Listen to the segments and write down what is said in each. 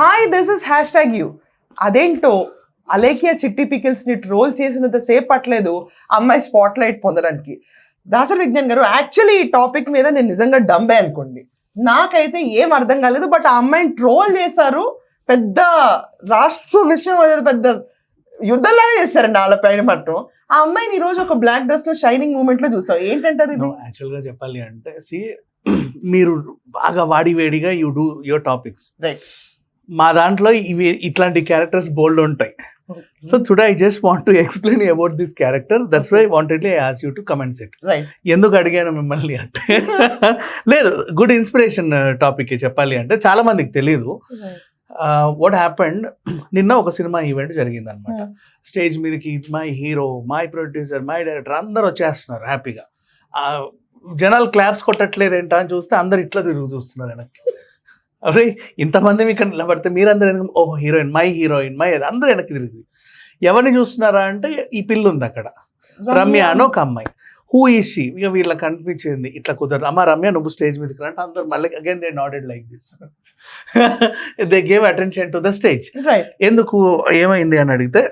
Hi this is hashtag you అదేంటో అలేకియా చిట్టి పికిల్స్ని troll చేసినంత సేపు పట్టలేదు. అమ్మాయి స్పాట్ లైట్ పొందడానికి. దాసరి విజ్ఞాన్ గారు యాక్చువల్లీ ఈ టాపిక్ మీద నేను నిజంగా డంబే అనుకోండి. నాకైతే ఏం అర్థం కాలేదు బట్ ఆ అమ్మాయిని ట్రోల్ చేశారు. పెద్ద రాష్ట్ర విషయం అనేది పెద్ద యుద్ధంలాగా చేశారండి వాళ్ళ పైన మట్టం ఆ అమ్మాయిని ఈ రోజు ఒక బ్లాక్ డ్రెస్లో షైనింగ్ మూమెంట్లో చూసాం. ఏంటంటారు ఇది? యాక్చువల్గా చెప్పాలి అంటే సి మీరు బాగా వాడి వేడిగా you do your topics right మా దాంట్లో ఇవి ఇట్లాంటి క్యారెక్టర్స్ బోల్డ్ ఉంటాయి. So today I just want to explain about this character that's why wantedly I ask you to comments it ఎందుకు అడిగాను మిమ్మల్ని అంటే? లేదు గుడ్ ఇన్స్పిరేషన్ టాపిక్ చెప్పాలి అంటే చాలా మందికి తెలియదు వాట్ హ్యాపెండ్ నిన్న ఒక సినిమా ఈవెంట్ జరిగింది అనమాట స్టేజ్ మీదకి my hero my producer my director అందరు వచ్చేస్తున్నారు హ్యాపీగా జనాలు క్లాప్స్ కొట్టట్లేదు ఏంటా అని చూస్తే అందరు ఇట్లా తిరుగు చూస్తున్నారు వెనక్కి. అరే ఇంతమంది ఇక్కడ నిలబడితే మీరందరూ ఎందుకు? ఓహో హీరోయిన్ మై హీరోయిన్ మై అది అందరూ వెనక్కి తిరిగి. ఎవరిని చూస్తున్నారా అంటే ఈ పిల్లు ఉంది అక్కడ. రమ్య. అని ఒక అమ్మాయి. హూ ఈషి ఇక వీళ్ళకి అనిపించింది ఇట్లా కుదరదు. అమ్మ రమ్య నువ్వు స్టేజ్ మీదకి అంటే అందరు మళ్ళీ again they nodded like this they gave attention to the stage ఎందుకు? ఏమైంది అని అడిగితే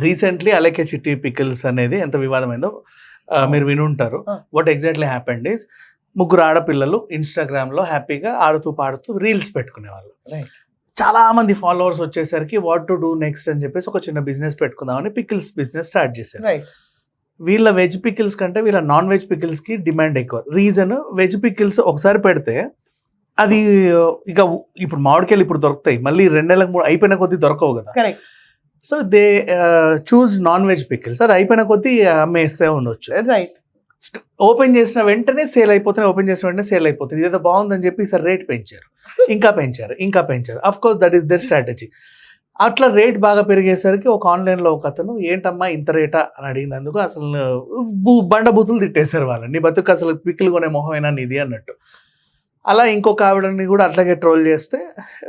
రీసెంట్లీ అలకే చిట్టి పికిల్స్ అనేది ఎంత వివాదమైందో మీరు వినుంటారు. వాట్ ఎగ్జాక్ట్లీ హ్యాపెండ్ ఈస్ ముగ్గురు ఆడపిల్లలు ఇన్స్టాగ్రామ్లో హ్యాపీగా ఆడుతూ పాడుతూ రీల్స్ పెట్టుకునేవాళ్ళు. Right. చాలా మంది ఫాలోవర్స్ వచ్చేసరికి వాట్ టు డూ నెక్స్ట్ అని చెప్పేసి ఒక చిన్న బిజినెస్ పెట్టుకుందామని పికిల్స్ బిజినెస్ స్టార్ట్ చేశారు. రైట్ వీళ్ళ వెజ్ పికిల్స్ కంటే వీళ్ళ నాన్ వెజ్ పికిల్స్కి డిమాండ్ ఎక్కువ. రీజన్ వెజ్ పికిల్స్ ఒకసారి పెడితే అది ఇక ఇప్పుడు మామిడికాయలు ఇప్పుడు దొరుకుతాయి. మళ్ళీ రెండు నెలలకు మూడు అయిపోయిన కొద్దీ దొరకవు కదా. So they choose non veg pickles అది అయిపోయిన కొద్దీ అమ్మేస్తే ఉండొచ్చు. రైట్ ఓపెన్ చేసిన వెంటనే సేల్ అయిపోతుంది ఓపెన్ చేసిన వెంటనే సేల్ అయిపోతుంది. ఇదేదో బాగుందని చెప్పి సార్ రేట్ పెంచారు. ఇంకా పెంచారు ఇంకా పెంచారు. Of course that is their strategy అట్లా రేట్ బాగా పెరిగేసరికి ఒక ఆన్లైన్లో ఒక అతను ఏంటమ్మా ఇంత రేటా? అని అడిగినందుకు అసలు బూ బండ బూతులు తిట్టేశారు వాళ్ళని. నీ బతుకు అసలు పిక్కులు కొనే మొహమైనా నీది? అన్నట్టు. అలా ఇంకొక ఆవిడని కూడా అట్లాగే ట్రోల్ చేస్తే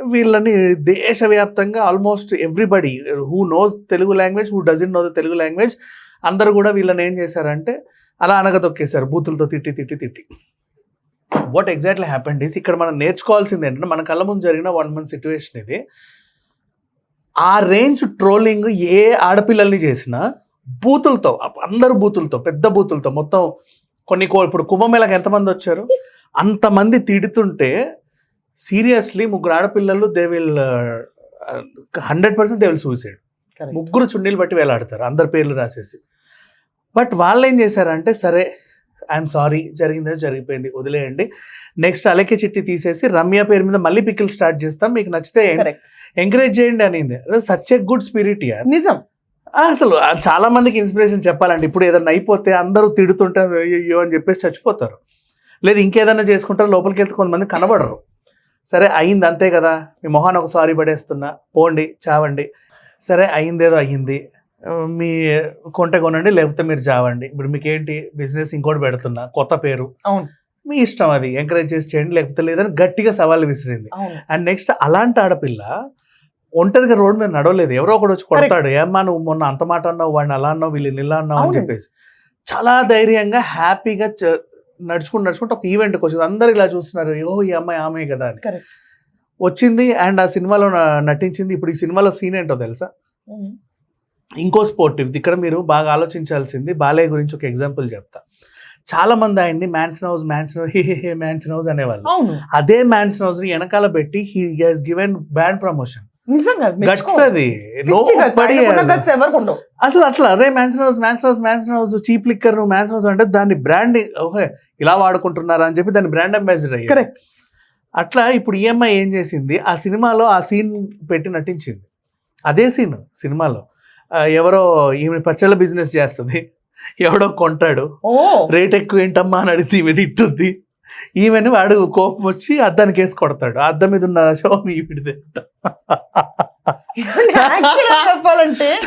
వీళ్ళని దేశవ్యాప్తంగా almost everybody who knows Telugu language who doesn't know the Telugu language అందరూ కూడా వీళ్ళని ఏం చేశారంటే అలా అనగతొక్కేశారు బూతులతో తిట్టి తిట్టి తిట్టి. వాట్ ఎగ్జాక్ట్లీ హ్యాపెండ్ ఈస్ ఇక్కడ మనం నేర్చుకోవాల్సింది ఏంటంటే మన కళ్ళ ముందు జరిగిన వన్ మంత్ సిచ్యువేషన్ ఇది. ఆ రేంజ్ ట్రోలింగ్ ఏ ఆడపిల్లల్ని చేసినా బూతులతో అందరు బూతులతో పెద్ద బూతులతో మొత్తం కొన్ని కో ఇప్పుడు కుంభమేళకి ఎంతమంది వచ్చారు? అంతమంది తిడుతుంటే సీరియస్లీ ముగ్గురు ఆడపిల్లలు they will hundred percent they will suicide ముగ్గురు చున్నీలు బట్టి వేలాడతారు అందరి పేర్లు రాసేసి. బట్ వాళ్ళు ఏం చేశారంటే సరే ఐఎమ్ సారీ జరిగిందే జరిగిపోయింది వదిలేయండి. నెక్స్ట్ అలకే చిట్టి తీసేసి రమ్య పేరు మీద మళ్ళీ పికిల్ స్టార్ట్ చేస్తాం. మీకు నచ్చితే ఎంకరేజ్ చేయండి అనింది. సచ్ ఏ గుడ్ స్పిరిట్ యార్. నిజం. అసలు చాలా మందికి ఇన్స్పిరేషన్ చెప్పాలంటే ఇప్పుడు ఏదైనా అయిపోతే అందరూ తిడుతుంటే అయ్యో అని చెప్పేసి చచ్చిపోతారు. లేదు ఇంకేదైనా చేసుకుంటారు లోపలికి వెళ్తే కొంతమంది కనబడరు. సరే అయింది అంతే కదా. మీ మొహాన్ ఒక సారీ పడేస్తున్నా. పోండి చావండి. సరే అయిందేదో అయ్యింది. మీ కొంటే కొనండి లేకపోతే మీరు చావండి. ఇప్పుడు మీకు ఏంటి బిజినెస్ ఇంకోటి పెడుతున్నా కొత్త పేరు. అవును. మీ ఇష్టం అది ఎంకరేజ్ చేసి చేయండి లేకపోతే లేదని గట్టిగా సవాల్ విసిరింది. అండ్ నెక్స్ట్ అలాంటి ఆడపిల్ల ఒంటరిగా రోడ్ మీద నడవలేదు ఎవరో ఒకడు వచ్చి కొడతాడు ఏమ్మా నువ్వు మొన్న అంత మాట అన్నావు వాడిని అలా అన్నావు వీళ్ళని ఇలా అన్నావు అని. చెప్పేసి. చాలా ధైర్యంగా హ్యాపీగా నడుచుకుంటూ నడుచుకుంటూ ఒక ఈవెంట్కి వచ్చింది అందరు ఇలా చూస్తున్నారు ఓ ఈ అమ్మాయి ఆమె కదా అని. వచ్చింది అండ్ ఆ సినిమాలో నటించింది ఇప్పుడు ఈ సినిమాలో సీన్ ఏంటో తెలుసా? ఇంకో స్పోర్టివ్ ఇక్కడ మీరు బాగా ఆలోచించాల్సింది బాలయ్య గురించి ఒక ఎగ్జాంపుల్ చెప్తా. చాలా మంది ఆయన్ని Mansion House Mansion House hey hey Mansion House అనేవాళ్ళు. అదే మ్యాన్సన్ హౌస్ని వెనకాల పెట్టి he has given band promotion అసలు అట్లా అరే Mansion House Mansion House Mansion House cheap liquor నువ్వు మ్యాన్సన్ హౌస్ అంటే దాన్ని బ్రాండ్ ఓకే ఇలా వాడుకుంటున్నారా అని చెప్పి దాన్ని బ్రాండ్ అంబాసిడర్ కరెక్ట్ అట్లా ఇప్పుడు ఈఎంఐ ఏం చేసింది? ఆ సినిమాలో ఆ సీన్ పెట్టి నటించింది. అదే సీన్ సినిమాలో. ఎవరో ఈమె పచ్చళ్ళ బిజినెస్ చేస్తుంది. ఎవడో కొంటాడు. రేట్ ఎక్కువ ఏంటమ్మా అని అడిగితే ఈమె తిట్టుద్ది. ఈమెను వాడు కోపం వచ్చి అద్దానికి వేసి కొడతాడు. అద్దం మీద ఉన్న షో ఈవిడిదే. చెప్పాలంటే.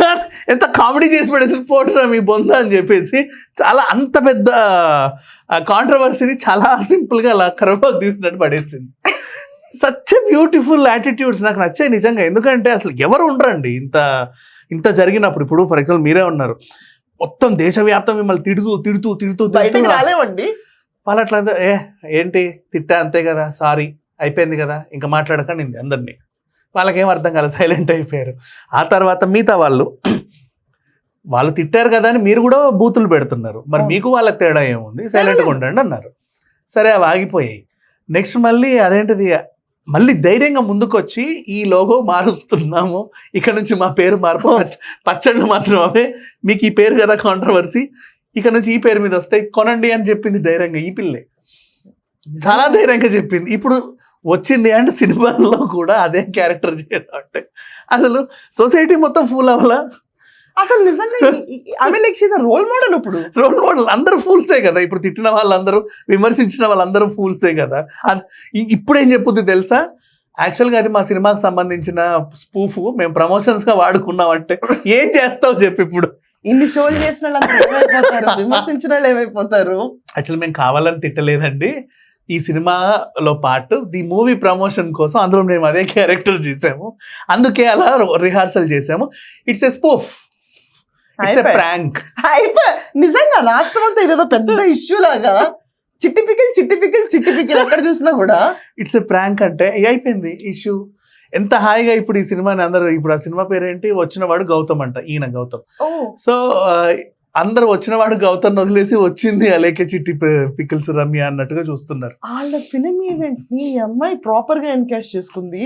ఎంత కామెడీ చేసి పడేసి పోటురా మీ బొంద అని చెప్పేసి చాలా అంత పెద్ద కాంట్రవర్సీని చాలా సింపుల్గా అలా కరబాకు తీసినట్టు పడేసింది. సచ్ బ్యూటిఫుల్ యాటిట్యూడ్స్ నాకు నచ్చాయి నిజంగా. ఎందుకంటే అసలు ఎవరు ఉండరండి ఇంత ఇంత జరిగినప్పుడు ఇప్పుడు ఫర్ ఎగ్జాంపుల్ మీరే ఉన్నారు. మొత్తం దేశవ్యాప్తం మిమ్మల్ని తిడుతూ తిడుతూ తిడుతూ బయటకు రాలేమండి. వాళ్ళు అట్లా ఏ ఏంటి? తిట్టా? అంతే కదా? సారీ. అయిపోయింది కదా? ఇంకా మాట్లాడకండి అందరినీ. వాళ్ళకేం అర్థం కాలేదు. సైలెంట్ అయిపోయారు. ఆ తర్వాత మిగతా వాళ్ళు వాళ్ళు తిట్టారు కదా అని మీరు కూడా బూతులు పెడుతున్నారు. మరి. మీకు వాళ్ళకి తేడా ఏముంది? సైలెంట్గా ఉండండి అన్నారు. సరే అవి ఆగిపోయాయి. నెక్స్ట్ మళ్ళీ అదేంటిది? మళ్ళీ ధైర్యంగా ముందుకొచ్చి ఈ లోగో మారుస్తున్నాము. ఇక్కడ నుంచి మా పేరు మార్పు పచ్చళ్ళు మాత్రమే మీకు ఈ పేరు కదా కాంట్రవర్సీ ఇక్కడ నుంచి ఈ పేరు మీద వస్తాయి కొనండి అని చెప్పింది ధైర్యంగా ఈ పిల్లే. చాలా ధైర్యంగా చెప్పింది. ఇప్పుడు వచ్చింది అంటే సినిమాల్లో కూడా అదే క్యారెక్టర్ చేయడం అంటే. అసలు సొసైటీ మొత్తం ఫుల్ అవ్వాలా? అసలు నిజంగా I mean like she's role model ఇప్పుడు. రోల్ మోడల్ అందరూ ఫూల్సే కదా. ఇప్పుడు తిట్టిన వాళ్ళందరూ విమర్శించిన వాళ్ళందరూ ఫూల్సే కదా. ఇప్పుడు ఏం చెప్పుద్ది తెలుసా? యాక్చువల్గా అది మా సినిమాకి సంబంధించిన స్పూఫ్ మేము ప్రమోషన్స్గా వాడుకున్నాం అంటే ఏం చేస్తావు చెప్పు ఇప్పుడు. ఇన్ని షోలు చేసిన ఏమైపోతారు? విమర్శించిన వాళ్ళు ఏమైపోతారు? యాక్చువల్ మేము కావాలని తిట్టలేదండి. ఈ సినిమాలో పాటు ది మూవీ ప్రమోషన్ కోసం అందులో మేము అదే క్యారెక్టర్ చేసాము. అందుకే అలా రిహార్సల్ చేసాము. It's a spoof. ప్రాంక్ అయిపోయి నిజంగా రాష్ట్రం అంతా ఇదేదో పెద్ద ఇష్యూ లాగా. చిట్టి పికిల్ చిట్టి పికిల్ చిట్టి పికిల్ ఎక్కడ చూసినా కూడా. ఇట్స్ ఎ ప్రాంక్ అంటే అయిపోయింది ఇష్యూ ఎంత హాయిగా ఇప్పుడు ఈ సినిమాని అందరూ ఇప్పుడు ఆ సినిమా పేరేంటి? వచ్చినవాడు గౌతమ్ అంట ఈయన గౌతమ్. సో అందరూ వచ్చినవాడు గౌతమ్ వదిలేసి వచ్చింది అలేకే చిట్టి పికిల్స్ రమ్య అన్నట్టుగా చూస్తున్నారు. వాళ్ళ ఫిలిం ఈవెంట్ని అమ్మాయి ప్రాపర్గా ఎన్కాష్ చేసుకుంది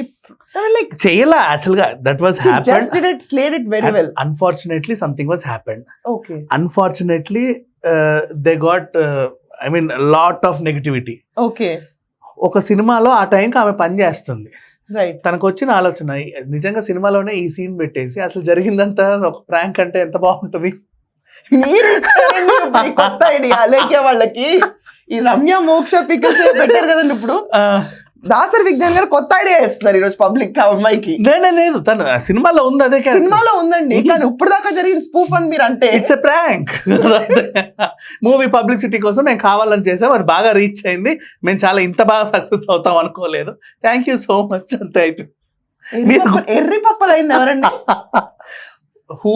లైక్ చేయలా అసలుగా that was happen it slayed it very well unfortunately something was happen okay unfortunately they got I mean lot of negativity okay ఒక సినిమాలో ఆ టైంకి ఆమె పని చేస్తుంది. రైట్ తనకు వచ్చిన ఆలోచన నిజంగా సినిమాలోనే ఈ సీన్ పెట్టేసి అసలు జరిగిందంతా ఒక ప్రాంక్ అంటే ఎంత బాగుంటుంది? మీరు కొత్త ఐడియా అలేఖ్య వాళ్ళకి ఈ రమ్య మోక్ష పికల్స్ పెట్టారు కదండి ఇప్పుడు? దాసరి విజ్ఞాన్ గారు కొత్త ఐడియా ఇస్తున్నారు ఈరోజు పబ్లిక్ అమ్మాయికి. లేదు తను సినిమాలో ఉంది అదే సినిమాలో ఉందండి కానీ ఇప్పుడు దాకా జరిగిన స్పూఫ్ అని మీరు అంటే. It's a prank movie publicity కోసం మేము కావాలని చేసాం అది బాగా రీచ్ అయింది. మేము చాలా ఇంత బాగా సక్సెస్ అవుతాం అనుకోలేదు. థ్యాంక్ యూ సో మచ్ అంతే అయిపోయింది. ఎర్రి పప్పలు- ఎర్రి పప్పలు అయింది ఎవరండి? హూ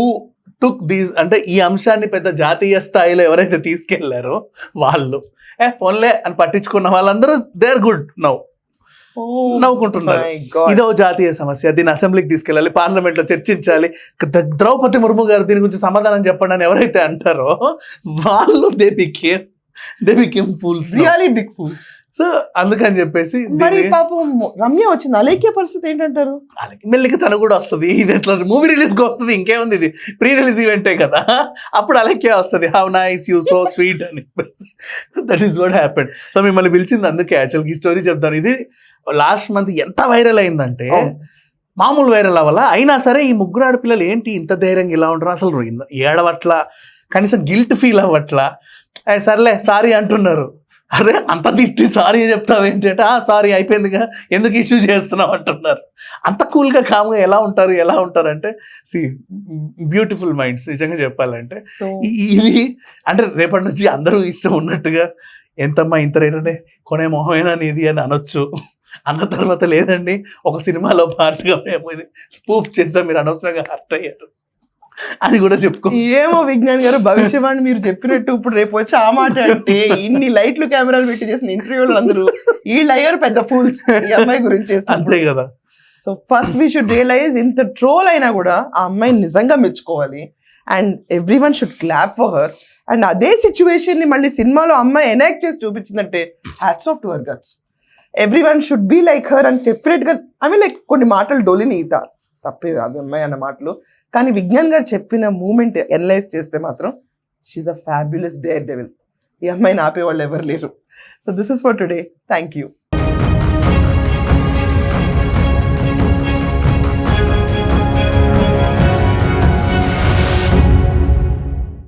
టుక్ దీస్ అంటే ఈ అంశాన్ని పెద్ద జాతీయ స్థాయిలో ఎవరైతే తీసుకెళ్ళారో వాళ్ళు ఏ పోన్లే అని పట్టించుకున్న వాళ్ళందరూ దే ఆర్ గుడ్ నౌ నవ్వుకుంటున్నారు. ఇదో జాతీయ సమస్య దీన్ని అసెంబ్లీకి తీసుకెళ్ళాలి పార్లమెంట్లో చర్చించాలి ద్రౌపది ముర్ము గారు దీని గురించి సమాధానం చెప్పండి అని ఎవరైతే అంటారో వాళ్ళు they became they became fools really big fools so అందుకని చెప్పేసి మరి పాపం రమ్య వచ్చింది. అలేఖ్య పరిస్థితి ఏంటంటారు? మెల్లిగా తను కూడా వస్తుంది. ఇది ఎట్లా మూవీ రిలీజ్కి వస్తుంది ఇంకేముంది ఇది? ప్రీ రిలీజ్ ఈవెంటే కదా. అప్పుడు అలాగే వస్తుంది. How nice you so sweet అని that is what happen so మిమ్మల్ని పిలిచింది అందుకే. యాక్చువల్గా ఈ స్టోరీ చెప్తాను. ఇది లాస్ట్ మంత్ ఎంత వైరల్ అయిందంటే మామూలు వైరల్ అవ్వాల? అయినా సరే ఈ ముగ్గురు ఆడపిల్లలు ఏంటి ఇంత ధైర్యంగా ఇలా ఉంటారు అసలు ఏడవట్లా? కనీసం గిల్ట్ ఫీల్ అవ్వట్లా? "ఏ, సర్లే సారీ అంటున్నారు. అరే అంత తిట్టి సారీ చెప్తావు ఏంటంటే ఆ సారీ అయిపోయిందిగా ఎందుకు ఇష్యూ చేస్తున్నావు? అంటున్నారు. అంత కూల్గా కామ్గా ఎలా ఉంటారు ఎలా ఉంటారు అంటే సి బ్యూటిఫుల్ మైండ్స్ నిజంగా చెప్పాలంటే ఇది అంటే రేపటి నుంచి అందరూ ఇష్టం ఉన్నట్టుగా ఎంతమ్మా ఇంత రేట్ అంటే కొనే మొహమేనా నీది? అని అనొచ్చు. అన్న తర్వాత లేదండి ఒక సినిమాలో పార్ట్గా మేము స్పూఫ్ చేసాం మీరు అనవసరంగా హర్ట్ అయ్యారు. అని కూడా చెప్పుకో ఏమో విజ్ఞాన్ గారు భవిష్యవాణి మీరు చెప్పినట్టు ఇప్పుడు రేపు వచ్చి ఆ మాట అంటే ఇన్ని లైట్లు కెమెరాలు పెట్టి చేసిన ఇంటర్వ్యూలు అందరూ వీళ్ళు అయ్యారు పెద్ద ఫూల్స్ ఈ అమ్మాయి గురించి అంతే కదా. So first we should realize ఇంత ట్రోల్ అయినా కూడా ఆ అమ్మాయిని నిజంగా మెచ్చుకోవాలి. And every one should clap for her and అదే సిచ్యువేషన్ని మళ్ళీ సినిమాలో అమ్మాయి ఎనాక్ట్ చేసి చూపించిందంటే hats off to her guts every one should be like her అని డెఫినెట్గా ఐ మీన్ లైక్ కొన్ని మాటలు డోలిని ఈత. తప్పే అది అమ్మాయి అన్న మాటలు. కానీ విజ్ఞాన్ గారు చెప్పిన మూమెంట్ ఎనలైజ్ చేస్తే మాత్రం she's a fabulous daredevil ఈ అమ్మాయిని ఆపేవాళ్ళు ఎవరు లేరు. So this is for today thank you